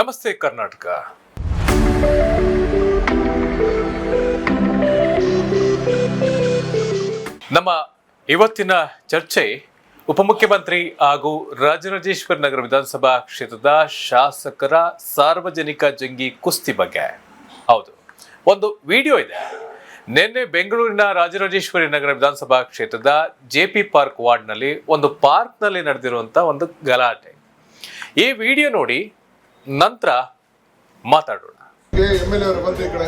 ನಮಸ್ತೆ ಕರ್ನಾಟಕ. ನಮ್ಮ ಇವತ್ತಿನ ಚರ್ಚೆ ಉಪಮುಖ್ಯಮಂತ್ರಿ ಹಾಗೂ ರಾಜರಾಜೇಶ್ವರ ನಗರ ವಿಧಾನಸಭಾ ಕ್ಷೇತ್ರದ ಶಾಸಕರ ಸಾರ್ವಜನಿಕ ಜಂಗಿ ಕುಸ್ತಿ ಬಗ್ಗೆ. ಹೌದು, ಒಂದು ವಿಡಿಯೋ ಇದೆ. ನಿನ್ನೆ ಬೆಂಗಳೂರಿನ ರಾಜರಾಜೇಶ್ವರಿ ನಗರ ವಿಧಾನಸಭಾ ಕ್ಷೇತ್ರದ ಜೆ ಪಿ ಪಾರ್ಕ್ ವಾರ್ಡ್ನಲ್ಲಿ ಒಂದು ಪಾರ್ಕ್ನಲ್ಲಿ ನಡೆದಿರುವಂಥ ಒಂದು ಗಲಾಟೆ. ಈ ವಿಡಿಯೋ ನೋಡಿ ನಂತರ ಮಾತಾಡೋಣ. ಎಂ ಎಲ್ ಎ ಅವರು ಬಂದ್ರೆ ಈ ಕಡೆ.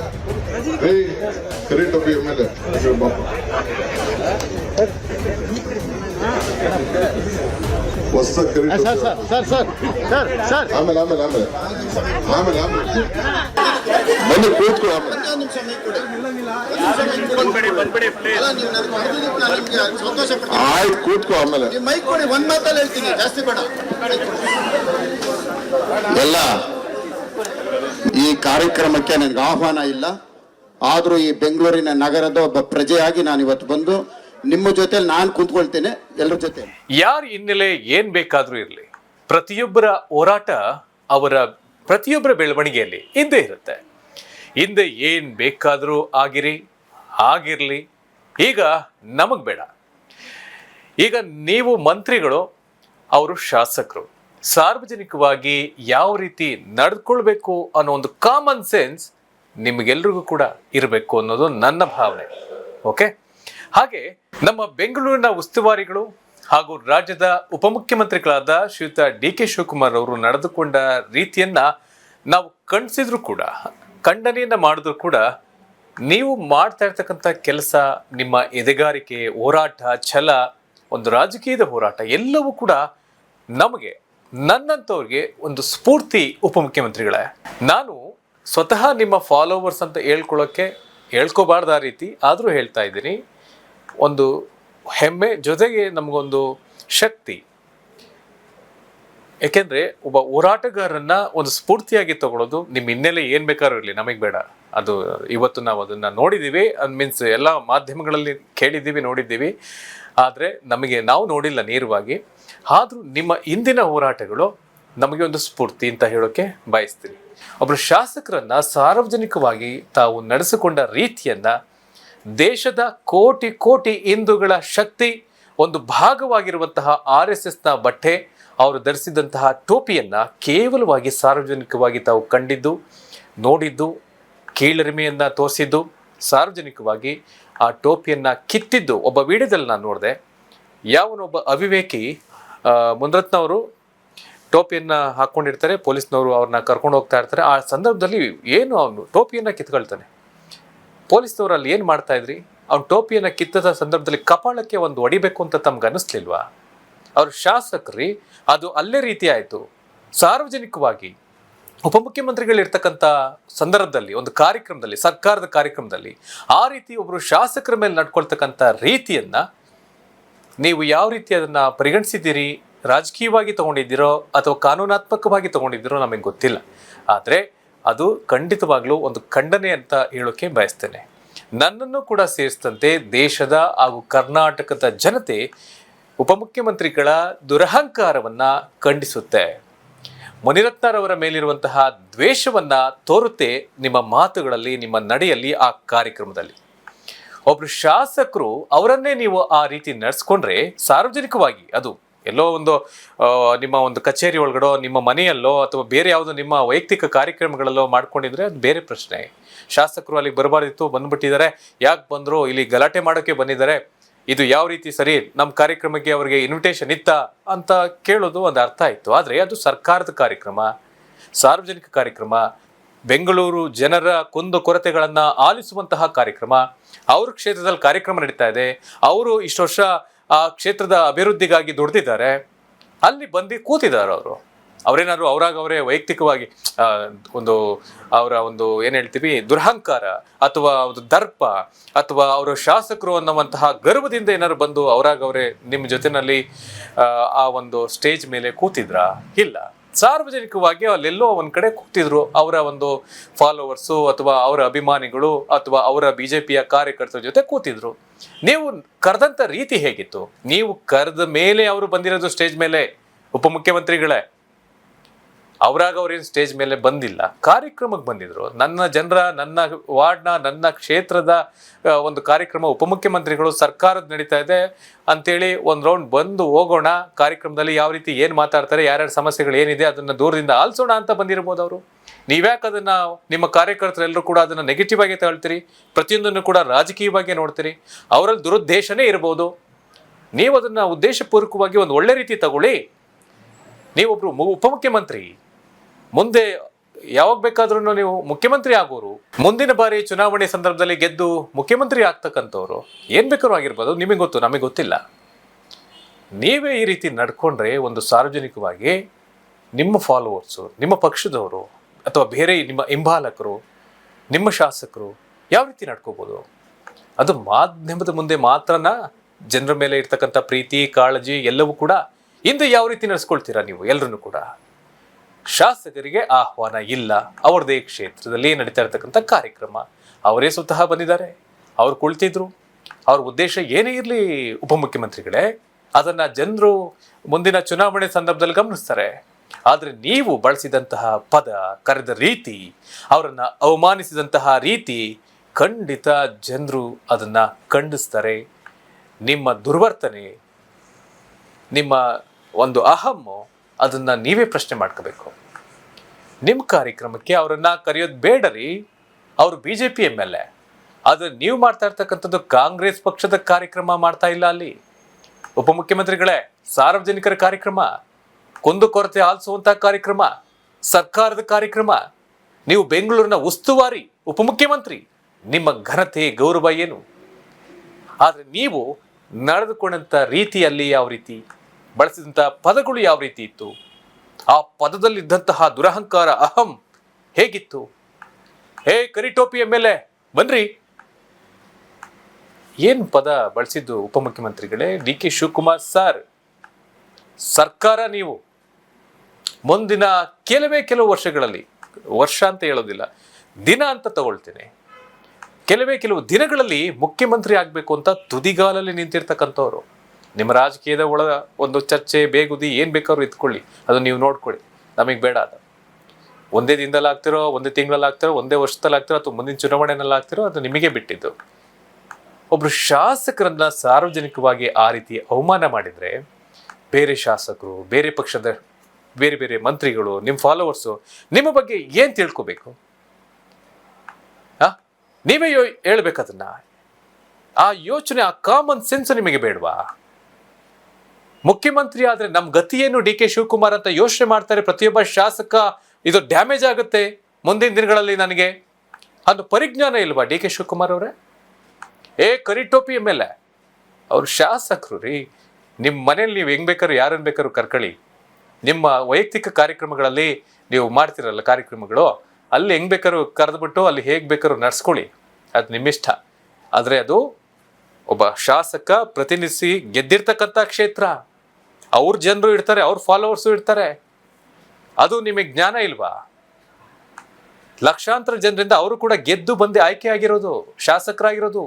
ಏಯ್ ಕರಿ ಟೊಪ್ಪಿ ಎಂ ಎಲ್ ಎ. ಬಾಪ. ಹೊಸ ಕರಿ sir sir sir sir sir sir. ಆಮೇಲೆ ಆಮೇಲೆ ಆಮೇಲೆ. ಆಮೇಲೆ ಆಮೇಲೆ. ಕೂತ್ಕೊ. ಆಮೇಲೆ. ಎಲ್ಲ, ಈ ಕಾರ್ಯಕ್ರಮಕ್ಕೆ ನನಗೆ ಆಹ್ವಾನ ಇಲ್ಲ. ಆದರೂ ಈ ಬೆಂಗಳೂರಿನ ನಗರದ ಒಬ್ಬ ಪ್ರಜೆಯಾಗಿ ನಾನು ಇವತ್ತು ಬಂದು ನಿಮ್ಮ ಜೊತೆ ನಾನು ಕುಂತ್ಕೊಳ್ತೇನೆ ಎಲ್ಲರ ಜೊತೆ. ಯಾರ ಹಿನ್ನೆಲೆ ಏನ್ ಬೇಕಾದ್ರೂ ಇರಲಿ. ಪ್ರತಿಯೊಬ್ಬರ ಹೋರಾಟ ಅವರ ಪ್ರತಿಯೊಬ್ಬರ ಬೆಳವಣಿಗೆಯಲ್ಲಿ ಇದ್ದೇ ಇರುತ್ತೆ. ಹಿಂದೆ ಏನ್ ಬೇಕಾದರೂ ಆಗಿರಿ, ಆಗಿರಲಿ. ಈಗ ನಮಗೆ ಬೇಡ. ಈಗ ನೀವು ಮಂತ್ರಿಗಳು, ಅವರು ಶಾಸಕರು. ಸಾರ್ವಜನಿಕವಾಗಿ ಯಾವ ರೀತಿ ನಡೆದುಕೊಳ್ಬೇಕು ಅನ್ನೋ ಒಂದು ಕಾಮನ್ ಸೆನ್ಸ್ ನಿಮಗೆಲ್ರಿಗೂ ಕೂಡ ಇರಬೇಕು ಅನ್ನೋದು ನನ್ನ ಭಾವನೆ. ಓಕೆ ಹಾಗೆ ನಮ್ಮ ಬೆಂಗಳೂರಿನ ಉಸ್ತುವಾರಿಗಳು ಹಾಗೂ ರಾಜ್ಯದ ಉಪಮುಖ್ಯಮಂತ್ರಿಗಳಾದ ಶ್ರೀಯುತ ಡಿ ಕೆ ಶಿವಕುಮಾರ್ ಅವರು ನಡೆದುಕೊಂಡ ರೀತಿಯನ್ನ ನಾವು ಕಣ್ಸಿದ್ರು ಕೂಡ ಖಂಡನೆಯನ್ನ ಮಾಡಿದ್ರು ಕೂಡ ನೀವು ಮಾಡ್ತಾ ಇರ್ತಕ್ಕಂಥ ಕೆಲಸ, ನಿಮ್ಮ ಎದೆಗಾರಿಕೆ, ಹೋರಾಟ, ಛಲ, ಒಂದು ರಾಜಕೀಯದ ಹೋರಾಟ ಎಲ್ಲವೂ ಕೂಡ ನಮಗೆ, ನನ್ನಂಥವ್ರಿಗೆ ಒಂದು ಸ್ಫೂರ್ತಿ ಉಪಮುಖ್ಯಮಂತ್ರಿಗಳೇ. ನಾನು ಸ್ವತಃ ನಿಮ್ಮ ಫಾಲೋವರ್ಸ್ ಅಂತ ಹೇಳ್ಕೊಳ್ಳೋಕ್ಕೆ ಹೇಳ್ಕೋಬಾರ್ದ ಆ ರೀತಿ, ಆದರೂ ಹೇಳ್ತಾ ಇದ್ದೀನಿ. ಒಂದು ಹೆಮ್ಮೆ ಜೊತೆಗೆ ನಮಗೊಂದು ಶಕ್ತಿ ಯಾಕೆಂದ್ರೆ ಒಬ್ಬ ಹೋರಾಟಗಾರನ್ನ ಒಂದು ಸ್ಫೂರ್ತಿಯಾಗಿ ತಗೊಳ್ಳೋದು ನಿಮ್ಮ ಹಿನ್ನೆಲೆ ಏನ್ ಬೇಕಾದ್ರೂ ಇರಲಿ, ನಮಗೆ ಬೇಡ. ಅದು ಇವತ್ತು ನಾವು ಅದನ್ನ ನೋಡಿದೀವಿ ಮೀನ್ಸ್ ಎಲ್ಲ ಮಾಧ್ಯಮಗಳಲ್ಲಿ ಕೇಳಿದ್ದೀವಿ, ನೋಡಿದ್ದೀವಿ. ಆದ್ರೆ ನಮಗೆ ನಾವು ನೋಡಿಲ್ಲ ನೇರವಾಗಿ. ಆದ್ರೂ ನಿಮ್ಮ ಇಂದಿನ ಹೋರಾಟಗಳು ನಮಗೆ ಒಂದು ಸ್ಫೂರ್ತಿ ಅಂತ ಹೇಳೋಕೆ ಬಯಸ್ತೀನಿ. ಒಬ್ಬರು ಶಾಸಕರನ್ನ ಸಾರ್ವಜನಿಕವಾಗಿ ತಾವು ನಡೆಸಿಕೊಂಡ ರೀತಿಯನ್ನ ದೇಶದ ಕೋಟಿ ಕೋಟಿ ಹಿಂದೂಗಳ ಶಕ್ತಿ ಒಂದು ಭಾಗವಾಗಿರುವಂತಹ ಆರ್ ಎಸ್ ಎಸ್ನ ಬಟ್ಟೆ ಅವರು ಧರಿಸಿದಂತಹ ಟೋಪಿಯನ್ನು ಕೇವಲವಾಗಿ ಸಾರ್ವಜನಿಕವಾಗಿ ತಾವು ಕಂಡಿದ್ದು, ನೋಡಿದ್ದು, ಕೀಳರಿಮೆಯನ್ನು ತೋರಿಸಿದ್ದು, ಸಾರ್ವಜನಿಕವಾಗಿ ಆ ಟೋಪಿಯನ್ನು ಕಿತ್ತಿದ್ದು ಒಬ್ಬ ವಿಡಿಯೋದಲ್ಲಿ ನಾನು ನೋಡಿದೆ. ಯಾವನೊಬ್ಬ ಅವಿವೇಕಿ ಮುನರತ್ನವರು ಟೋಪಿಯನ್ನು ಹಾಕೊಂಡಿರ್ತಾರೆ, ಪೊಲೀಸ್ನವರು ಅವ್ರನ್ನ ಕರ್ಕೊಂಡು ಹೋಗ್ತಾ ಇರ್ತಾರೆ. ಆ ಸಂದರ್ಭದಲ್ಲಿ ಏನು ಅವನು ಟೋಪಿಯನ್ನು ಕಿತ್ಕೊಳ್ತಾನೆ? ಪೊಲೀಸ್ನವರು ಅಲ್ಲಿ ಏನು ಮಾಡ್ತಾ ಇದ್ರಿ? ಅವ್ನು ಟೋಪಿಯನ್ನು ಕಿತ್ತದ ಸಂದರ್ಭದಲ್ಲಿ ಕಪಾಳಕ್ಕೆ ಒಂದು ಹೊಡಿಬೇಕು ಅಂತ ತಮ್ಗೆ ಅನಿಸ್ಲಿಲ್ವಾ ಅವ್ರ ಶಾಸಕರಿ, ಅದು ಅಲ್ಲೇ ರೀತಿ ಆಯಿತು. ಸಾರ್ವಜನಿಕವಾಗಿ ಉಪಮುಖ್ಯಮಂತ್ರಿಗಳಿರ್ತಕ್ಕಂಥ ಸಂದರ್ಭದಲ್ಲಿ, ಒಂದು ಕಾರ್ಯಕ್ರಮದಲ್ಲಿ, ಸರ್ಕಾರದ ಕಾರ್ಯಕ್ರಮದಲ್ಲಿ, ಆ ರೀತಿ ಒಬ್ಬರು ಶಾಸಕರ ಮೇಲೆ ನಡ್ಕೊಳ್ತಕ್ಕಂಥ ರೀತಿಯನ್ನು ನೀವು ಯಾವ ರೀತಿ ಅದನ್ನು ಪರಿಗಣಿಸಿದ್ದೀರಿ, ರಾಜಕೀಯವಾಗಿ ತಗೊಂಡಿದ್ದೀರೋ ಅಥವಾ ಕಾನೂನಾತ್ಮಕವಾಗಿ ತಗೊಂಡಿದ್ದೀರೋ ನಮಗೆ ಗೊತ್ತಿಲ್ಲ. ಆದರೆ ಅದು ಖಂಡಿತವಾಗ್ಲೂ ಒಂದು ಖಂಡನೆ ಅಂತ ಹೇಳೋಕೆ ಬಯಸ್ತೇನೆ. ನನ್ನನ್ನು ಕೂಡ ಸೇರಿಸಿದಂತೆ ದೇಶದ ಹಾಗೂ ಕರ್ನಾಟಕದ ಜನತೆ ಉಪಮುಖ್ಯಮಂತ್ರಿಗಳ ದುರಹಂಕಾರವನ್ನ ಖಂಡಿಸುತ್ತೆ. ಮುನಿರತ್ನರವರ ಮೇಲಿರುವಂತಹ ದ್ವೇಷವನ್ನ ತೋರುತ್ತೆ ನಿಮ್ಮ ಮಾತುಗಳಲ್ಲಿ, ನಿಮ್ಮ ನಡೆಯಲ್ಲಿ ಆ ಕಾರ್ಯಕ್ರಮದಲ್ಲಿ. ಒಬ್ಬರು ಶಾಸಕರು ಅವರನ್ನೇ ನೀವು ಆ ರೀತಿ ನಡೆಸ್ಕೊಂಡ್ರೆ ಸಾರ್ವಜನಿಕವಾಗಿ ಅದು ಎಲ್ಲೋ ಒಂದು ನಿಮ್ಮ ಒಂದು ಕಚೇರಿ ಒಳಗಡೋ, ನಿಮ್ಮ ಮನೆಯಲ್ಲೋ ಅಥವಾ ಬೇರೆ ಯಾವುದೋ ನಿಮ್ಮ ವೈಯಕ್ತಿಕ ಕಾರ್ಯಕ್ರಮಗಳಲ್ಲೋ ಮಾಡ್ಕೊಂಡಿದ್ರೆ ಅದು ಬೇರೆ ಪ್ರಶ್ನೆ. ಶಾಸಕರು ಅಲ್ಲಿಗೆ ಬರಬಾರ್ದಿತ್ತು, ಬಂದ್ಬಿಟ್ಟಿದ್ದಾರೆ. ಯಾಕೆ ಬಂದರು, ಇಲ್ಲಿ ಗಲಾಟೆ ಮಾಡೋಕ್ಕೆ ಬಂದಿದ್ದಾರೆ. ಇದು ಯಾವ ರೀತಿ ಸರಿ? ನಮ್ಮ ಕಾರ್ಯಕ್ರಮಕ್ಕೆ ಅವರಿಗೆ ಇನ್ವಿಟೇಷನ್ ಇತ್ತ ಅಂತ ಕೇಳೋದು ಒಂದು ಅರ್ಥ ಆಯಿತು. ಆದರೆ ಅದು ಸರ್ಕಾರದ ಕಾರ್ಯಕ್ರಮ, ಸಾರ್ವಜನಿಕ ಕಾರ್ಯಕ್ರಮ, ಬೆಂಗಳೂರು ಜನರ ಕುಂದು ಕೊರತೆಗಳನ್ನು ಆಲಿಸುವಂತಹ ಕಾರ್ಯಕ್ರಮ. ಅವ್ರ ಕ್ಷೇತ್ರದಲ್ಲಿ ಕಾರ್ಯಕ್ರಮ ನಡೀತಾ ಇದೆ. ಅವರು ಇಷ್ಟು ವರ್ಷ ಆ ಕ್ಷೇತ್ರದ ಅಭಿವೃದ್ಧಿಗಾಗಿ ದುಡ್ದಿದ್ದಾರೆ. ಅಲ್ಲಿ ಬಂದು ಕೂತಿದ್ದಾರೆ ಅವರು. ಅವರೇನಾದ್ರು ಅವರಾಗ ಅವರೇ ವೈಯಕ್ತಿಕವಾಗಿ ಒಂದು ಅವರ ಒಂದು ಏನು ಹೇಳ್ತೀವಿ ದುರಹಂಕಾರ ಅಥವಾ ಒಂದು ದರ್ಪ ಅಥವಾ ಅವರ ಶಾಸಕರು ಅನ್ನುವಂತಹ ಗರ್ವದಿಂದ ಏನಾದ್ರು ಬಂದು ಅವರಾಗ ಅವರೇ ನಿಮ್ಮ ಜೊತೆನಲ್ಲಿ ಆ, ಒಂದು ಸ್ಟೇಜ್ ಮೇಲೆ ಕೂತಿದ್ರಾ? ಇಲ್ಲ. ಸಾರ್ವಜನಿಕವಾಗಿ ಅಲ್ಲೆಲ್ಲೋ ಒಂದ್ ಕಡೆ ಕೂತಿದ್ರು. ಅವರ ಒಂದು ಫಾಲೋವರ್ಸು ಅಥವಾ ಅವರ ಅಭಿಮಾನಿಗಳು ಅಥವಾ ಅವರ ಬಿಜೆಪಿಯ ಕಾರ್ಯಕರ್ತರ ಜೊತೆ ಕೂತಿದ್ರು. ನೀವು ಕರೆದಂತ ರೀತಿ ಹೇಗಿತ್ತು? ನೀವು ಕರೆದ ಮೇಲೆ ಅವರು ಬಂದಿರೋದು ಸ್ಟೇಜ್ ಮೇಲೆ ಉಪಮುಖ್ಯಮಂತ್ರಿಗಳೇ. ಅವರಾಗ ಅವ್ರೇನು ಸ್ಟೇಜ್ ಮೇಲೆ ಬಂದಿಲ್ಲ. ಕಾರ್ಯಕ್ರಮಕ್ಕೆ ಬಂದಿದ್ರು. ನನ್ನ ಜನರ, ನನ್ನ ವಾರ್ಡ್ನ, ನನ್ನ ಕ್ಷೇತ್ರದ ಒಂದು ಕಾರ್ಯಕ್ರಮ ಉಪಮುಖ್ಯಮಂತ್ರಿಗಳು ಸರ್ಕಾರದ ನಡೀತಾ ಇದೆ. ಅಂತೇಳಿ ಒಂದು ರೌಂಡ್ ಬಂದು ಹೋಗೋಣ. ಕಾರ್ಯಕ್ರಮದಲ್ಲಿ ಯಾವ ರೀತಿ ಏನು ಮಾತಾಡ್ತಾರೆ, ಯಾರ್ಯಾರು ಸಮಸ್ಯೆಗಳು ಏನಿದೆ ಅದನ್ನು ದೂರದಿಂದ ಆಲಿಸೋಣ ಅಂತ ಬಂದಿರ್ಬೋದು ಅವರು. ನೀವ್ಯಾಕೆ ಅದನ್ನ ನಿಮ್ಮ ಕಾರ್ಯಕರ್ತರೆಲ್ಲರೂ ಕೂಡ ಅದನ್ನ ನೆಗೆಟಿವ್ ಆಗಿ ತಗೊಳ್ತೀರಿ ಪ್ರತಿಯೊಂದನ್ನು ಕೂಡ ರಾಜಕೀಯವಾಗಿ ನೋಡ್ತೀರಿ. ಅವರಲ್ಲಿ ದುರುದ್ದೇಶನೇ ಇರ್ಬೋದು. ನೀವು ಅದನ್ನ ಉದ್ದೇಶಪೂರ್ವಕವಾಗಿ ಒಂದು ಒಳ್ಳೆ ರೀತಿ ತಗೊಳ್ಳಿ. ನೀವೊಬ್ರು ಉಪಮುಖ್ಯಮಂತ್ರಿ. ಮುಂದೆ ಯಾವಾಗ ಬೇಕಾದ್ರೂ ನೀವು ಮುಖ್ಯಮಂತ್ರಿ ಆಗೋರು, ಮುಂದಿನ ಬಾರಿ ಚುನಾವಣೆ ಸಂದರ್ಭದಲ್ಲಿ ಗೆದ್ದು ಮುಖ್ಯಮಂತ್ರಿ ಆಗ್ತಕ್ಕಂಥವ್ರು ಏನ್ ಬೇಕಾದ್ರೂ ಆಗಿರ್ಬೋದು, ನಿಮಗೆ ಗೊತ್ತು, ನಮಗೆ ಗೊತ್ತಿಲ್ಲ. ನೀವೇ ಈ ರೀತಿ ನಡ್ಕೊಂಡ್ರೆ ಒಂದು ಸಾರ್ವಜನಿಕವಾಗಿ ನಿಮ್ಮ ಫಾಲೋವರ್ಸು ನಿಮ್ಮ ಪಕ್ಷದವರು ಅಥವಾ ಬೇರೆ ನಿಮ್ಮ ಹಿಂಬಾಲಕರು, ನಿಮ್ಮ ಶಾಸಕರು ಯಾವ ರೀತಿ ನಡ್ಕೋಬೋದು? ಅದು ಮಾಧ್ಯಮದ ಮುಂದೆ ಮಾತ್ರನ, ಜನರ ಮೇಲೆ ಇರ್ತಕ್ಕಂಥ ಪ್ರೀತಿ, ಕಾಳಜಿ ಎಲ್ಲವೂ ಕೂಡ ಹಿಂದೆ ಯಾವ ರೀತಿ ನಡೆಸ್ಕೊಳ್ತೀರಾ ನೀವು ಎಲ್ಲರನ್ನು ಕೂಡ? ಶಾಸಕರಿಗೆ ಆಹ್ವಾನ ಇಲ್ಲ. ಅವ್ರದ್ದೇ ಕ್ಷೇತ್ರದಲ್ಲಿ ನಡೀತಾ ಇರತಕ್ಕಂಥ ಕಾರ್ಯಕ್ರಮ. ಅವರೇ ಸ್ವತಃ ಬಂದಿದ್ದಾರೆ. ಅವ್ರು ಕುಳಿತಿದ್ರು. ಅವ್ರ ಉದ್ದೇಶ ಏನೇ ಇರಲಿ, ಉಪಮುಖ್ಯಮಂತ್ರಿಗಳೇ, ಅದನ್ನ ಜನರು ಮುಂದಿನ ಚುನಾವಣೆ ಸಂದರ್ಭದಲ್ಲಿ ಗಮನಿಸ್ತಾರೆ. ಆದರೆ ನೀವು ಬಳಸಿದಂತಹ ಪದ, ಕರೆದ ರೀತಿ, ಅವರನ್ನ ಅವಮಾನಿಸಿದಂತಹ ರೀತಿ ಖಂಡಿತ ಜನರು ಅದನ್ನ ಖಂಡಿಸ್ತಾರೆ. ನಿಮ್ಮ ದುರ್ವರ್ತನೆ, ನಿಮ್ಮ ಒಂದು ಅಹಮ್ಮು ಅದನ್ನ ನೀವೇ ಪ್ರಶ್ನೆ ಮಾಡ್ಕೋಬೇಕು. ನಿಮ್ಮ ಕಾರ್ಯಕ್ರಮಕ್ಕೆ ಅವರನ್ನು ಕರೆಯೋದು ಬೇಡರಿ. ಅವರು B J P M L A. ಆದರೆ ನೀವು ಮಾಡ್ತಾ ಇರ್ತಕ್ಕಂಥದ್ದು ಕಾಂಗ್ರೆಸ್ ಪಕ್ಷದ ಕಾರ್ಯಕ್ರಮ ಮಾಡ್ತಾ ಇಲ್ಲ ಅಲ್ಲಿ. ಉಪಮುಖ್ಯಮಂತ್ರಿಗಳೇ, ಸಾರ್ವಜನಿಕರ ಕಾರ್ಯಕ್ರಮ ಕುಂದುಕೊರತೆ ಆಲಿಸುವಂತಹ ಕಾರ್ಯಕ್ರಮ, ಸರ್ಕಾರದ ಕಾರ್ಯಕ್ರಮ. ನೀವು ಬೆಂಗಳೂರಿನ ಉಸ್ತುವಾರಿ, ಉಪಮುಖ್ಯಮಂತ್ರಿ, ನಿಮ್ಮ ಘನತೆ, ಗೌರವ ಏನು? ಆದರೆ ನೀವು ನಡೆದುಕೊಂಡಂಥ ರೀತಿಯಲ್ಲಿ ಯಾವ ರೀತಿ? ಬಳಸಿದಂಥ ಪದಗಳು ಯಾವ ರೀತಿ ಇತ್ತು? ಆ ಪದದಲ್ಲಿದ್ದಂತಹ ದುರಹಂಕಾರ ಅಹಂ ಹೇಗಿತ್ತು? ಹೇ ಕರಿಟೋಪಿ ಮೇಲೆ ಬನ್ರಿ. ಏನು ಪದ ಬಳಸಿದ್ದು ಉಪಮುಖ್ಯಮಂತ್ರಿಗಳೇ? D K Shivakumar sir. ಸರ್ಕಾರ ನೀವು. ಮುಂದಿನ ಕೆಲವೇ ಕೆಲವು ವರ್ಷಗಳಲ್ಲಿ, ವರ್ಷ ಅಂತ ಹೇಳೋದಿಲ್ಲ, ದಿನ ಅಂತ ತಗೊಳ್ತೇನೆ. ಕೆಲವೇ ಕೆಲವು ದಿನಗಳಲ್ಲಿ ಮುಖ್ಯಮಂತ್ರಿ ಆಗಬೇಕು ಅಂತ ತುದಿಗಾಲಲ್ಲಿ ನಿಂತಿರ್ತಕ್ಕಂಥವ್ರು. ನಿಮ್ಮ ರಾಜಕೀಯದ ಒಳ ಒಂದು ಚರ್ಚೆ, ಬೇಗುದಿ ಏನು ಬೇಕಾದ್ರೂ ಇತ್ಕೊಳ್ಳಿ ಅದು ನೀವು ನೋಡ್ಕೊಳ್ಳಿ. ನಮಗೆ ಬೇಡ ಅದು. ಒಂದೇ ದಿನದಲ್ಲಿ ಆಗ್ತಿರೋ, ಒಂದೇ ತಿಂಗಳಲ್ಲಿ ಆಗ್ತಿರೋ, ಒಂದೇ ವರ್ಷದಲ್ಲಿ ಆಗ್ತಿರೋ ಅಥವಾ ಮುಂದಿನ ಚುನಾವಣೆಯಲ್ಲಿ ಆಗ್ತಿರೋ ಅದು ನಿಮಗೆ ಬಿಟ್ಟಿದ್ದು. ಒಬ್ಬರು ಶಾಸಕರನ್ನ ಸಾರ್ವಜನಿಕವಾಗಿ ಆ ರೀತಿ ಅವಮಾನ ಮಾಡಿದರೆ ಬೇರೆ ಶಾಸಕರು, ಬೇರೆ ಪಕ್ಷದ ಬೇರೆ ಬೇರೆ ಮಂತ್ರಿಗಳು ನಿಮ್ಮ ಫಾಲೋವರ್ಸು ನಿಮ್ಮ ಬಗ್ಗೆ ಏನು ತಿಳ್ಕೊಬೇಕು? ಹಾ ನೀವೇ ಹೇಳ್ಬೇಕು ಆ ಯೋಚನೆ, ಆ ಕಾಮನ್ ಸೆನ್ಸ್ ನಿಮಗೆ ಬೇಡವಾ? ಮುಖ್ಯಮಂತ್ರಿ ಆದ್ರೆ ನಮ್ಮ ಗತಿಯೇನು ಡಿ ಕೆ ಶಿವಕುಮಾರ್ ಅಂತ ಯೋಚನೆ ಮಾಡ್ತಾರೆ. ಪ್ರತಿಯೊಬ್ಬ ಶಾಸಕ, ಇದು ಡ್ಯಾಮೇಜ್ ಆಗುತ್ತೆ ಮುಂದಿನ ದಿನಗಳಲ್ಲಿ ನನಗೆ. ಅದು ಪರಿಜ್ಞಾನ ಇಲ್ವಾ ಡಿ ಕೆ ಶಿವಕುಮಾರ್ ಅವರೇ? ಏ ಕರಿಟೋಪಿ ಎಂ ಎಲ್ ಎ. ಅವ್ರು ಶಾಸಕರು ರೀ. ನಿಮ್ಮ ಮನೇಲಿ ನೀವು ಹೆಂಗ್ ಬೇಕಾದ್ರು ಯಾರನ್ನ ಬೇಕಾದ್ರು ಕರ್ಕೊಳ್ಳಿ. ನಿಮ್ಮ ವೈಯಕ್ತಿಕ ಕಾರ್ಯಕ್ರಮಗಳಲ್ಲಿ ನೀವು ಮಾಡ್ತಿರಲ್ಲ ಕಾರ್ಯಕ್ರಮಗಳು, ಅಲ್ಲಿ ಹೆಂಗ್ ಬೇಕಾದ್ರು ಕರೆದ್ಬಿಟ್ಟು ಅಲ್ಲಿ ಹೇಗೆ ಬೇಕಾದ್ರು ನಡ್ಸ್ಕೊಳ್ಳಿ. ಅದು ನಿಮ್ಮಿಷ್ಟ. ಆದರೆ ಅದು ಒಬ್ಬ ಶಾಸಕ ಪ್ರತಿನಿಧಿಸಿ ಗೆದ್ದಿರ್ತಕ್ಕಂಥ ಕ್ಷೇತ್ರ. ಅವ್ರ ಜನರು ಇರ್ತಾರೆ ಅವ್ರ ಫಾಲೋವರ್ಸು ಇರ್ತಾರೆ ಅದು ನಿಮಗೆ ಜ್ಞಾನ ಇಲ್ವಾ? ಲಕ್ಷಾಂತರ ಜನರಿಂದ ಅವರು ಕೂಡ ಗೆದ್ದು ಬಂದು ಆಯ್ಕೆ ಆಗಿರೋದು, ಶಾಸಕರಾಗಿರೋದು.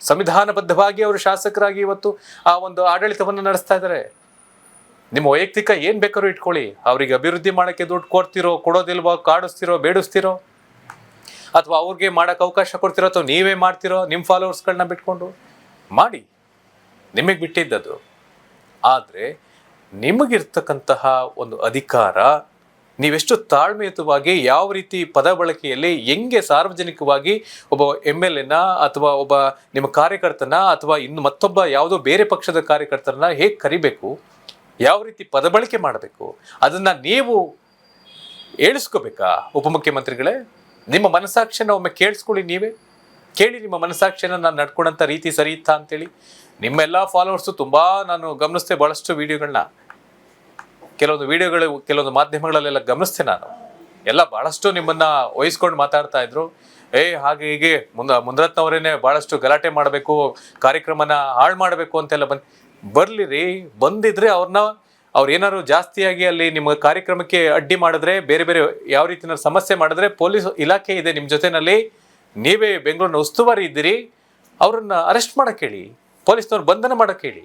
ಸಂವಿಧಾನಬದ್ಧವಾಗಿ ಅವರು ಶಾಸಕರಾಗಿ ಇವತ್ತು ಆ ಒಂದು ಆಡಳಿತವನ್ನು ನಡೆಸ್ತಾ ಇದ್ದಾರೆ ನಿಮ್ಮ ವೈಯಕ್ತಿಕ ಏನ್ ಬೇಕಾದ್ರೂ ಇಟ್ಕೊಳ್ಳಿ. ಅವರಿಗೆ ಅಭಿವೃದ್ಧಿ ಮಾಡಕ್ಕೆ ದುಡ್ಡು ಕೊಡ್ತಿರೋ, ಕೊಡೋದಿಲ್ವೋ, ಕಾಡಿಸ್ತಿರೋ, ಬೇಡಿಸ್ತಿರೋ? ಅಥವಾ ಅವ್ರಿಗೆ ಮಾಡಕ್ಕೆ ಅವಕಾಶ ಕೊಡ್ತಿರೋ ಅಥವಾ ನೀವೇ ಮಾಡ್ತಿರೋ ನಿಮ್ಮ ಫಾಲೋವರ್ಸ್ಗಳನ್ನ ಬಿಟ್ಕೊಂಡು? ಮಾಡಿ. ನಿಮಗೆ ಬಿಟ್ಟಿದ್ದದು ಆದರೆ ನಿಮಗಿರ್ತಕ್ಕಂತಹ ಒಂದು ಅಧಿಕಾರ, ನೀವೆಷ್ಟು ತಾಳ್ಮೆಯುತವಾಗಿ ಯಾವ ರೀತಿ ಪದ ಬಳಕೆಯಲ್ಲಿ ಹೆಂಗೆ ಸಾರ್ವಜನಿಕವಾಗಿ ಒಬ್ಬ ಎಂ ಎಲ್ ಎನ ಅಥವಾ ಒಬ್ಬ ನಿಮ್ಮ ಕಾರ್ಯಕರ್ತನ ಅಥವಾ ಇನ್ನು ಮತ್ತೊಬ್ಬ ಯಾವುದೋ ಬೇರೆ ಪಕ್ಷದ ಕಾರ್ಯಕರ್ತರನ್ನ ಹೇಗೆ ಕರಿಬೇಕು, ಯಾವ ರೀತಿ ಪದ ಬಳಕೆ ಮಾಡಬೇಕು, ಅದನ್ನ ನೀವು ಹೇಳಿಸ್ಕೋಬೇಕಾ ಉಪಮುಖ್ಯಮಂತ್ರಿಗಳೇ? ನಿಮ್ಮ ಮನಸ್ಸಾಕ್ಷಿನ ಒಮ್ಮೆ ಕೇಳಿಸ್ಕೊಳ್ಳಿ ನೀವೇ. ಕೇಳಿ ನಿಮ್ಮ ಮನಸ್ಸಾಕ್ಷಿನ ನಾನು ನಡ್ಕೊಂಡಂಥ ರೀತಿ ಸರಿ ಇತ್ತಾ ಅಂತೇಳಿ ನಿಮ್ಮೆಲ್ಲ ಫಾಲೋವರ್ಸು ತುಂಬಾ ನಾನು ಗಮನಿಸ್ತೆ ಭಾಳಷ್ಟು ವಿಡಿಯೋಗಳನ್ನ ಕೆಲವೊಂದು ವಿಡಿಯೋಗಳು ಕೆಲವೊಂದು ಮಾಧ್ಯಮಗಳಲ್ಲೆಲ್ಲ ಗಮನಿಸ್ತೆ ನಾನು. ಎಲ್ಲ ಬಹಳಷ್ಟು ನಿಮ್ಮನ್ನ ವಹಿಸ್ಕೊಂಡು ಮಾತಾಡ್ತಾ ಇದ್ರು. ಏ, ಹಾಗೆ ಹೀಗೆ ಮುಂದ ಮುಂದ್ರತ್ನವರೇನೆ ಬಹಳಷ್ಟು ಗಲಾಟೆ ಮಾಡಬೇಕು, ಕಾರ್ಯಕ್ರಮನ ಹಾಳು ಮಾಡಬೇಕು ಅಂತೆಲ್ಲ ಬಂದು ಬರಲಿ ರೀ, ಬಂದಿದ್ರೆ ಅವ್ರನ್ನ ಅವ್ರು ಏನಾದ್ರು ಜಾಸ್ತಿಯಾಗಿ ಅಲ್ಲಿ ನಿಮ್ಮ ಕಾರ್ಯಕ್ರಮಕ್ಕೆ ಅಡ್ಡಿ ಮಾಡಿದ್ರೆ, ಬೇರೆ ಬೇರೆ ಯಾವ ರೀತಿಯ ಸಮಸ್ಯೆ ಮಾಡಿದ್ರೆ ಪೊಲೀಸ್ ಇಲಾಖೆ ಇದೆ ನಿಮ್ಮ ಜೊತೆನಲ್ಲಿ. ನೀವೇ ಬೆಂಗಳೂರಿನ ಉಸ್ತುವಾರಿ ಇದ್ದೀರಿ, ಅವರನ್ನು ಅರೆಸ್ಟ್ ಮಾಡಕ್ಕೆ ಹೇಳಿ ಪೊಲೀಸ್ನವ್ರು ಬಂಧನ ಮಾಡಕ್ಕೆ ಹೇಳಿ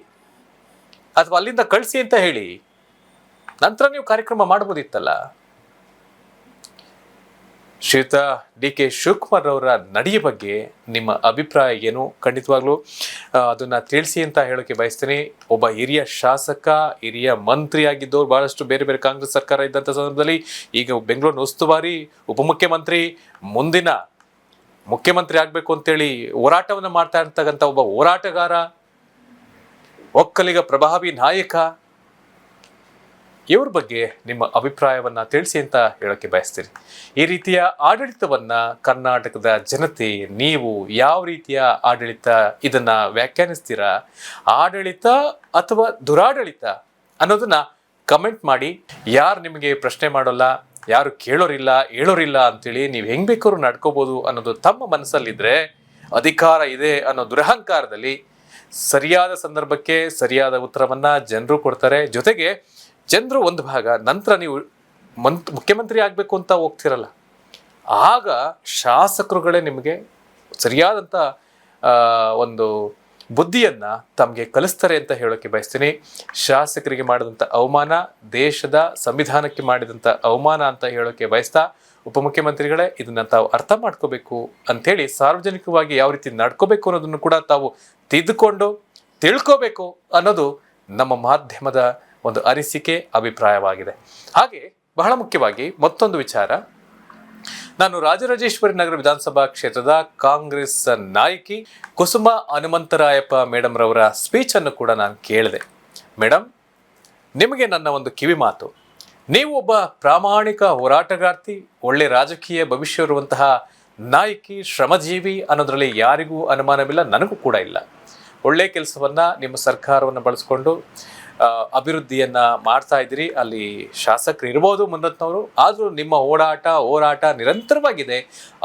ಅಥವಾ ಅಲ್ಲಿಂದ ಕಳಿಸಿ ಅಂತ ಹೇಳಿ, ನಂತರ ನೀವು ಕಾರ್ಯಕ್ರಮ ಮಾಡ್ಬೋದಿತ್ತಲ್ಲ? ಶ್ರೀಯುತ ಡಿ ಕೆ ಶಿವಕುಮಾರ್ ಅವರ ನಡೆಯ ಬಗ್ಗೆ ನಿಮ್ಮ ಅಭಿಪ್ರಾಯ ಏನು? ಖಂಡಿತವಾಗ್ಲೂ ಅದನ್ನ ತಿಳಿಸಿ ಅಂತ ಹೇಳೋಕೆ ಬಯಸ್ತೀನಿ. ಒಬ್ಬ ಹಿರಿಯ ಶಾಸಕ, ಹಿರಿಯ ಮಂತ್ರಿ ಆಗಿದ್ದವ್ರು ಬಹಳಷ್ಟು ಬೇರೆ ಬೇರೆ ಕಾಂಗ್ರೆಸ್ ಸರ್ಕಾರ ಇದ್ದಂಥ ಸಂದರ್ಭದಲ್ಲಿ, ಈಗ ಬೆಂಗಳೂರಿನ ಉಸ್ತುವಾರಿ, ಉಪಮುಖ್ಯಮಂತ್ರಿ, ಮುಂದಿನ ಮುಖ್ಯಮಂತ್ರಿ ಆಗಬೇಕು ಅಂತೇಳಿ ಹೋರಾಟವನ್ನು ಮಾಡ್ತಾ ಇರ್ತಕ್ಕಂಥ ಒಬ್ಬ ಹೋರಾಟಗಾರ, ಒಕ್ಕಲಿಗ ಪ್ರಭಾವಿ ನಾಯಕ, ಇವ್ರ ಬಗ್ಗೆ ನಿಮ್ಮ ಅಭಿಪ್ರಾಯವನ್ನ ತಿಳಿಸಿ ಅಂತ ಹೇಳೋಕ್ಕೆ ಬಯಸ್ತೀರಿ. ಈ ರೀತಿಯ ಆಡಳಿತವನ್ನ ಕರ್ನಾಟಕದ ಜನತೆ, ನೀವು ಯಾವ ರೀತಿಯ ಆಡಳಿತ ಇದನ್ನು ವ್ಯಾಖ್ಯಾನಿಸ್ತೀರಾ? ಆಡಳಿತ ಅಥವಾ ದುರಾಡಳಿತ ಅನ್ನೋದನ್ನ ಕಮೆಂಟ್ ಮಾಡಿ. ಯಾರು ನಿಮಗೆ ಪ್ರಶ್ನೆ ಮಾಡೋಲ್ಲ ಯಾರು ಕೇಳೋರಿಲ್ಲ, ಹೇಳೋರಿಲ್ಲ ಅಂತೇಳಿ ನೀವು ಹೆಂಗ್ ಬೇಕಾದ್ರೂ ನಡ್ಕೋಬಹುದು ಅನ್ನೋದು ತಮ್ಮ ಮನಸ್ಸಲ್ಲಿದ್ರೆ ಅಧಿಕಾರ ಇದೆ ಅನ್ನೋ ದುರಹಂಕಾರದಲ್ಲಿ ಸರಿಯಾದ ಸಂದರ್ಭಕ್ಕೆ ಸರಿಯಾದ ಉತ್ತರವನ್ನ ಜನರು ಕೊಡ್ತಾರೆ. ಜೊತೆಗೆ ಜನರು ಒಂದು ಭಾಗ, ನಂತರ ನೀವು ಮಂತ್, ಮುಖ್ಯಮಂತ್ರಿ ಆಗಬೇಕು ಅಂತ ಹೋಗ್ತಿರಲ್ಲ. ಆಗ ಶಾಸಕರುಗಳೇ ನಿಮಗೆ ಸರಿಯಾದಂಥ ಒಂದು ಬುದ್ಧಿಯನ್ನ ತಮಗೆ ಕಲಿಸ್ತಾರೆ ಅಂತ ಹೇಳೋಕೆ ಬಯಸ್ತೀನಿ. ಶಾಸಕರಿಗೆ ಮಾಡಿದಂಥ ಅವಮಾನ, ದೇಶದ ಸಂವಿಧಾನಕ್ಕೆ ಮಾಡಿದಂಥ ಅವಮಾನ ಅಂತ ಹೇಳೋಕೆ ಬಯಸ್ತಾ ಉಪಮುಖ್ಯಮಂತ್ರಿಗಳೇ ಇದನ್ನ ತಾವು ಅರ್ಥ ಮಾಡ್ಕೋಬೇಕು ಅಂಥೇಳಿ ಸಾರ್ವಜನಿಕವಾಗಿ ಯಾವ ರೀತಿ ನಡ್ಕೋಬೇಕು ಅನ್ನೋದನ್ನು ಕೂಡ ತಾವು ತಿದ್ದುಕೊಂಡು ತಿಳ್ಕೋಬೇಕು ಅನ್ನೋದು ನಮ್ಮ ಮಾಧ್ಯಮದ ಒಂದು ಅನಿಸಿಕೆ, ಅಭಿಪ್ರಾಯವಾಗಿದೆ. ಹಾಗೆ ಬಹಳ ಮುಖ್ಯವಾಗಿ ಮತ್ತೊಂದು ವಿಚಾರ. ನಾನು ರಾಜರಾಜೇಶ್ವರಿ ನಗರ ವಿಧಾನಸಭಾ ಕ್ಷೇತ್ರದ ಕಾಂಗ್ರೆಸ್ ನಾಯಕಿ ಕುಸುಮ ಹನುಮಂತರಾಯಪ್ಪ ಮೇಡಮ್ ರವರ ಸ್ಪೀಚ್ ಅನ್ನು ಕೂಡ ನಾನು ಕೇಳಿದೆ. ಮೇಡಮ್ ನಿಮಗೆ ನನ್ನ ಒಂದು ಕಿವಿ ಮಾತು. ನೀವು ಒಬ್ಬ ಪ್ರಾಮಾಣಿಕ ಹೋರಾಟಗಾರ್ತಿ, ಒಳ್ಳೆ ರಾಜಕೀಯ ಭವಿಷ್ಯ ಇರುವಂತಹ ನಾಯಕಿ, ಶ್ರಮಜೀವಿ ಅನ್ನೋದರಲ್ಲಿ ಯಾರಿಗೂ ಅನುಮಾನವಿಲ್ಲ, ನನಗೂ ಕೂಡ ಇಲ್ಲ. ಒಳ್ಳೆ ಕೆಲಸವನ್ನ ನಿಮ್ಮ ಸರ್ಕಾರವನ್ನು ಬಳಸ್ಕೊಂಡು ಅಭಿವೃದ್ಧಿಯನ್ನ ಮಾಡ್ತಾ ಇದ್ದೀರಿ. ಅಲ್ಲಿ ಶಾಸಕರು ಇರ್ಬೋದು ಮುನ್ನತ್ನವರು, ಆದರೂ ನಿಮ್ಮ ಓಡಾಟ, ಹೋರಾಟ ನಿರಂತರವಾಗಿದೆ.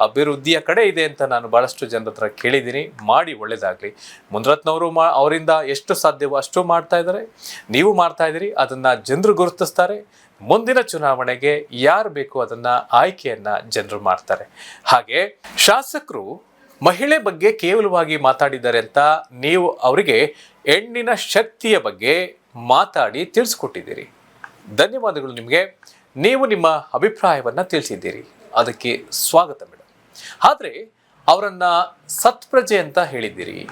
ಅಭಿವೃದ್ಧಿಯ ಕಡೆ ಇದೆ ಅಂತ ನಾನು ಬಹಳಷ್ಟು ಜನರ ಹತ್ರ ಕೇಳಿದ್ದೀನಿ. ಮಾಡಿ ಒಳ್ಳೇದಾಗ್ಲಿ. ಮುನ್ರತ್ನವರು ಅವರಿಂದ ಎಷ್ಟು ಸಾಧ್ಯವೋ ಅಷ್ಟು ಮಾಡ್ತಾ ಇದ್ದಾರೆ. ನೀವು ಮಾಡ್ತಾ ಇದ್ದೀರಿ, ಅದನ್ನ ಜನರು ಗುರುತಿಸ್ತಾರೆ. ಮುಂದಿನ ಚುನಾವಣೆಗೆ ಯಾರು ಬೇಕು ಅದನ್ನ ಆಯ್ಕೆಯನ್ನ ಜನರು ಮಾಡ್ತಾರೆ. ಹಾಗೆ ಶಾಸಕರು ಮಹಿಳೆ ಬಗ್ಗೆ ಕೇವಲವಾಗಿ ಮಾತಾಡಿದ್ದಾರೆ ಅಂತ ನೀವು ಅವರಿಗೆ ಹೆಣ್ಣಿನ ಶಕ್ತಿಯ ಬಗ್ಗೆ ಮಾತಾಡಿ ತಿಳಿಸ್ಕೊಟ್ಟಿದ್ದೀರಿ. ಧನ್ಯವಾದಗಳು ನಿಮಗೆ. ನೀವು ನಿಮ್ಮ ಅಭಿಪ್ರಾಯವನ್ನು ತಿಳಿಸಿದ್ದೀರಿ. ಅದಕ್ಕೆ ಸ್ವಾಗತ ಮೇಡಮ್ ಆದರೆ, ಅವರನ್ನು ಸತ್ಪ್ರಜೆ ಅಂತ ಹೇಳಿದ್ದೀರಿ.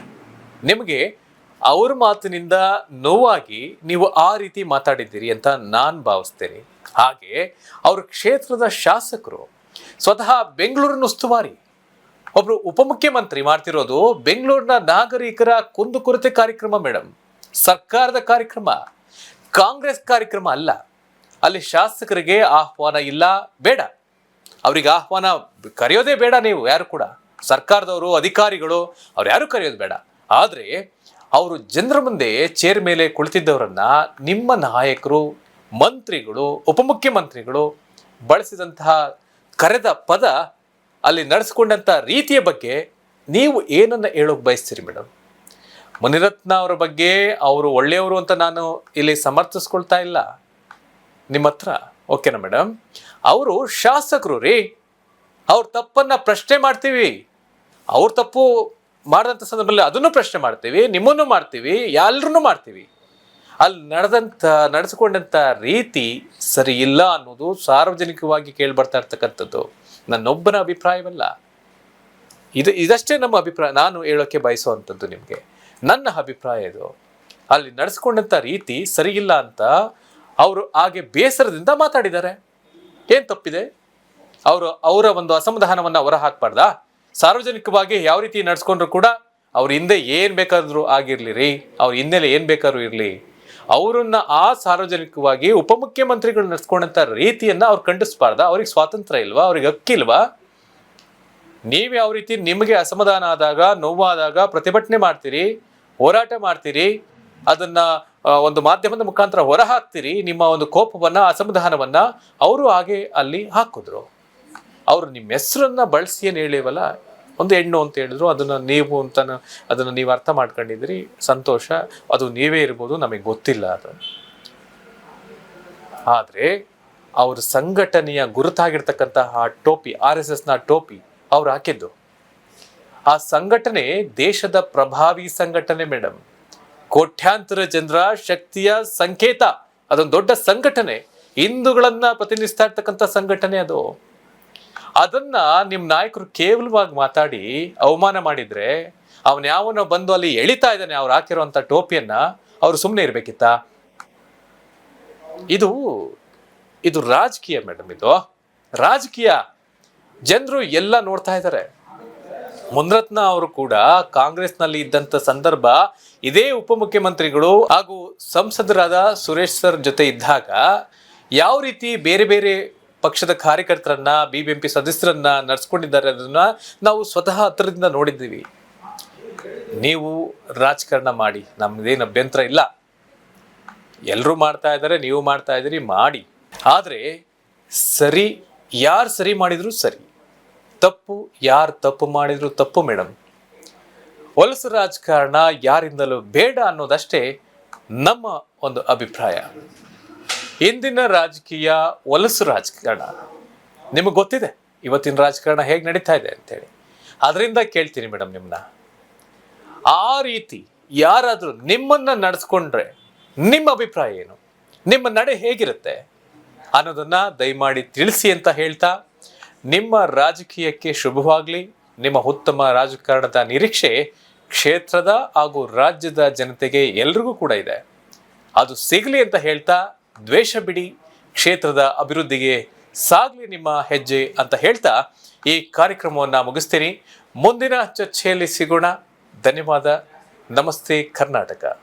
ನಿಮಗೆ ಅವ್ರ ಮಾತಿನಿಂದ ನೋವಾಗಿ ನೀವು ಆ ರೀತಿ ಮಾತಾಡಿದ್ದೀರಿ ಅಂತ ನಾನು ಭಾವಿಸ್ತೇನೆ. ಹಾಗೆ, ಅವ್ರ ಕ್ಷೇತ್ರದ ಶಾಸಕರು ಸ್ವತಃ ಬೆಂಗಳೂರಿನ ಉಸ್ತುವಾರಿ. ಒಬ್ಬರು ಉಪಮುಖ್ಯಮಂತ್ರಿ ಮಾಡ್ತಿರೋದು ಬೆಂಗಳೂರಿನ ನಾಗರಿಕರ ಕುಂದುಕೊರತೆ ಕಾರ್ಯಕ್ರಮ ಮೇಡಮ್ ಸರ್ಕಾರದ ಕಾರ್ಯಕ್ರಮ, ಕಾಂಗ್ರೆಸ್ ಕಾರ್ಯಕ್ರಮ ಅಲ್ಲ. ಅಲ್ಲಿ ಶಾಸಕರಿಗೆ ಆಹ್ವಾನ ಇಲ್ಲ, ಬೇಡ. ಅವರಿಗೆ ಆಹ್ವಾನ ಕರೆಯೋದೇ ಬೇಡ ನೀವು, ಯಾರು ಕೂಡ. ಸರ್ಕಾರದವರು, ಅಧಿಕಾರಿಗಳು, ಅವ್ರು ಯಾರು ಕರೆಯೋದು ಬೇಡ. ಆದರೆ, ಅವರು ಜನರ ಮುಂದೆ ಚೇರ್ ಮೇಲೆ ಕುಳಿತಿದ್ದವರನ್ನ ನಿಮ್ಮ ನಾಯಕರು, ಮಂತ್ರಿಗಳು, ಉಪಮುಖ್ಯಮಂತ್ರಿಗಳು ಬಳಸಿದಂತಹ ಕರೆದ ಪದ ಅಲ್ಲಿ ನಡೆಸ್ಕೊಂಡಂಥ ರೀತಿಯ ಬಗ್ಗೆ ನೀವು ಏನನ್ನ ಹೇಳೋಕೆ ಬಯಸ್ತೀರಿ ಮೇಡಮ್ ಮುನಿರತ್ನ ಅವರ ಬಗ್ಗೆ ಅವರು ಒಳ್ಳೆಯವರು ಅಂತ ನಾನು ಇಲ್ಲಿ ಸಮರ್ಥಿಸ್ಕೊಳ್ತಾ ಇಲ್ಲ. ನಿಮ್ಮ ಹತ್ರ? ಓಕೆನಾ ಮೇಡಮ್ ಅವರು ಶಾಸಕರು ರೀ. ಅವ್ರ ತಪ್ಪನ್ನ ಪ್ರಶ್ನೆ ಮಾಡ್ತೀವಿ. ಅವ್ರ ತಪ್ಪು ಮಾಡಿದಂಥ ಸಂದರ್ಭದಲ್ಲಿ ಅದನ್ನು ಪ್ರಶ್ನೆ ಮಾಡ್ತೀವಿ, ನಿಮ್ಮನ್ನು ಮಾಡ್ತೀವಿ ಎಲ್ಲರೂ ಮಾಡ್ತೀವಿ. ಅಲ್ಲಿ ನಡೆದಂಥ, ನಡೆಸಿಕೊಂಡಂಥ ರೀತಿ ಸರಿ ಇಲ್ಲ ಅನ್ನೋದು ಸಾರ್ವಜನಿಕವಾಗಿ ಕೇಳಿ ಬರ್ತಾ ಇರ್ತಕ್ಕಂಥದ್ದು. ನನ್ನೊಬ್ಬನ ಅಭಿಪ್ರಾಯವಲ್ಲ. ಇದು, ಇದಷ್ಟೇ ನಮ್ಮ ಅಭಿಪ್ರಾಯ. ನಾನು ಹೇಳೋಕ್ಕೆ ಬಯಸುವಂಥದ್ದು ನಿಮಗೆ. ನನ್ನ ಅಭಿಪ್ರಾಯ ಇದು. ಅಲ್ಲಿ ನಡೆಸ್ಕೊಂಡಂಥ ರೀತಿ ಸರಿಯಿಲ್ಲ ಅಂತ ಅವರು ಹಾಗೆ ಬೇಸರದಿಂದ ಮಾತಾಡಿದ್ದಾರೆ. ಏನು ತಪ್ಪಿದೆ? ಅವರು ಅವರ ಒಂದು ಅಸಮಾಧಾನವನ್ನು ಹೊರ ಹಾಕ್ಬಾರ್ದಾ? ಸಾರ್ವಜನಿಕವಾಗಿ ಯಾವ ರೀತಿ ನಡ್ಸ್ಕೊಂಡ್ರು ಕೂಡ ಅವ್ರ ಹಿಂದೆ ಏನು ಬೇಕಾದರೂ ಆಗಿರಲಿ ರೀ ಅವ್ರ ಹಿನ್ನೆಲೆ ಏನು ಬೇಕಾದ್ರೂ ಇರಲಿ. ಅವರನ್ನ ಆ ಸಾರ್ವಜನಿಕವಾಗಿ ಉಪಮುಖ್ಯಮಂತ್ರಿಗಳು ನಡ್ಸ್ಕೊಂಡಂಥ ರೀತಿಯನ್ನ ಅವ್ರು ಖಂಡಿಸ್ಬಾರ್ದ? ಅವ್ರಿಗೆ ಸ್ವಾತಂತ್ರ್ಯ ಇಲ್ವಾ? ಅವ್ರಿಗೆ ಹಕ್ಕಿಲ್ವಾ ನೀವು ಯಾವ ರೀತಿ ನಿಮಗೆ ಅಸಮಾಧಾನ ಆದಾಗ ನೋವಾದಾಗ ಪ್ರತಿಭಟನೆ ಮಾಡ್ತೀರಿ? ಹೋರಾಟ ಮಾಡ್ತೀರಿ, ಅದನ್ನ ಒಂದು ಮಾಧ್ಯಮದ ಮುಖಾಂತರ ಹೊರ ಹಾಕ್ತೀರಿ ನಿಮ್ಮ ಒಂದು ಕೋಪವನ್ನ, ಅಸಮಾಧಾನವನ್ನ ಅವರು ಹಾಗೆ ಅಲ್ಲಿ ಹಾಕಿದ್ರು. ಅವರು ನಿಮ್ಮ ಹೆಸರನ್ನ ಬಳಸಿ ಏನು ಹೇಳಿವಲ್ಲ, ಒಂದು ಹೆಣ್ಣು ಅಂತ ಹೇಳಿದ್ರು, ಅದನ್ನ ನೀವು ಅಂತ ಅದನ್ನ ನೀವು ಅರ್ಥ ಮಾಡ್ಕೊಂಡಿದ್ರಿ ಸಂತೋಷ, ಅದು ನೀವೇ ಇರ್ಬೋದು, ನಮಗೆ ಗೊತ್ತಿಲ್ಲ ಅದು. ಆದರೆ, ಅವ್ರ ಸಂಘಟನೆಯ ಗುರುತಾಗಿರ್ತಕ್ಕಂತಹ ಟೋಪಿ, ಆರ್ ಎಸ್ ಎಸ್ನ ಟೋಪಿ ಅವ್ರು ಹಾಕಿದ್ದು. ಆ ಸಂಘಟನೆ ದೇಶದ ಪ್ರಭಾವಿ ಸಂಘಟನೆ ಮೇಡಮ್ ಕೋಟ್ಯಾಂತರ ಜನರ ಶಕ್ತಿಯ ಸಂಕೇತ. ಅದೊಂದು ದೊಡ್ಡ ಸಂಘಟನೆ. ಹಿಂದೂಗಳನ್ನ ಪ್ರತಿನಿಧಿಸ್ತಾ ಇರ್ತಕ್ಕಂಥ ಸಂಘಟನೆ ಅದು. ಅದನ್ನ ನಿಮ್ಮ ನಾಯಕರು ಕೇವಲವಾಗಿ ಮಾತಾಡಿ ಅವಮಾನ ಮಾಡಿದ್ರೆ, ಅವನ್ ಯಾವನೋ ಬಂದು ಅಲ್ಲಿ ಎಳಿತಾ ಇದ್ದಾನೆ, ಅವ್ರು ಹಾಕಿರುವಂತ ಟೋಪಿಯನ್ನ, ಅವ್ರು ಸುಮ್ಮನೆ ಇರ್ಬೇಕಿತ್ತ? ಇದು ಇದು ರಾಜಕೀಯ ಮೇಡಮ್ ಇದು. ರಾಜಕೀಯ. ಜನರು ಎಲ್ಲ ನೋಡ್ತಾ ಇದ್ದಾರೆ ಮುನ್ರತ್ನ ಅವರು ಕೂಡ ಕಾಂಗ್ರೆಸ್ನಲ್ಲಿ ಇದ್ದಂತ ಸಂದರ್ಭ ಇದೇ ಉಪಮುಖ್ಯಮಂತ್ರಿಗಳು ಹಾಗೂ ಸಂಸದರಾದ ಸುರೇಶ್ ಸರ್ ಜೊತೆ ಇದ್ದಾಗ ಯಾವ ರೀತಿ ಬೇರೆ ಬೇರೆ ಪಕ್ಷದ ಕಾರ್ಯಕರ್ತರನ್ನ, ಬಿಬಿಎಂಪಿ ಸದಸ್ಯರನ್ನ ನಡೆಸ್ಕೊಂಡಿದ್ದಾರೆ ಅದನ್ನ ನಾವು ಸ್ವತಃ ಹತ್ತಿರದಿಂದ ನೋಡಿದ್ದೀವಿ. ನೀವು ರಾಜಕಾರಣ ಮಾಡಿ, ನಮ್ದೇನು ಅಭ್ಯಂತರ ಇಲ್ಲ. ಎಲ್ಲರೂ ಮಾಡ್ತಾ ಇದ್ದಾರೆ, ನೀವು ಮಾಡ್ತಾ ಇದ್ದೀರಿ, ಮಾಡಿ. ಆದರೆ ಸರಿ, ಯಾರು ಸರಿ ಮಾಡಿದ್ರು ಸರಿ. ತಪ್ಪು, ಯಾರು ತಪ್ಪು ಮಾಡಿದ್ರು ತಪ್ಪು ಮೇಡಮ್ ಹೊಲಸು ರಾಜಕಾರಣ ಯಾರಿಂದಲೂ ಬೇಡ ಅನ್ನೋದಷ್ಟೇ ನಮ್ಮ ಒಂದು ಅಭಿಪ್ರಾಯ. ಇಂದಿನ ರಾಜಕೀಯ ಹೊಲಸು ರಾಜಕಾರಣ. ನಿಮಗೆ ಗೊತ್ತಿದೆ, ಇವತ್ತಿನ ರಾಜಕಾರಣ ಹೇಗೆ ನಡೀತಾ ಇದೆ ಅಂತೇಳಿ. ಅದರಿಂದ ಕೇಳ್ತೀನಿ ಮೇಡಮ್ ನಿಮ್ಮನ್ನ ಆ ರೀತಿ ಯಾರಾದರೂ ನಿಮ್ಮನ್ನು ನಡೆಸ್ಕೊಂಡ್ರೆ ನಿಮ್ಮ ಅಭಿಪ್ರಾಯ ಏನು? ನಿಮ್ಮ ನಡೆ ಹೇಗಿರುತ್ತೆ? ಅನ್ನೋದನ್ನು ದಯಮಾಡಿ ತಿಳಿಸಿ ಅಂತ ಹೇಳ್ತಾ ನಿಮ್ಮ ರಾಜಕೀಯಕ್ಕೆ ಶುಭವಾಗಲಿ. ನಿಮ್ಮ ಉತ್ತಮ ರಾಜಕಾರಣದ ನಿರೀಕ್ಷೆ ಕ್ಷೇತ್ರದ ಹಾಗೂ ರಾಜ್ಯದ ಜನತೆಗೆ ಎಲ್ರಿಗೂ ಕೂಡ ಇದೆ. ಅದು ಸಿಗಲಿ ಅಂತ ಹೇಳ್ತಾ ದ್ವೇಷ ಬಿಡಿ, ಕ್ಷೇತ್ರದ ಅಭಿವೃದ್ಧಿಗೆ ಸಾಗಲಿ ನಿಮ್ಮ ಹೆಜ್ಜೆ ಅಂತ ಹೇಳ್ತಾ ಈ ಕಾರ್ಯಕ್ರಮವನ್ನು ಮುಗಿಸ್ತೀನಿ. ಮುಂದಿನ ಚರ್ಚೆಯಲ್ಲಿ ಸಿಗೋಣ. ಧನ್ಯವಾದ. ನಮಸ್ತೆ ಕರ್ನಾಟಕ.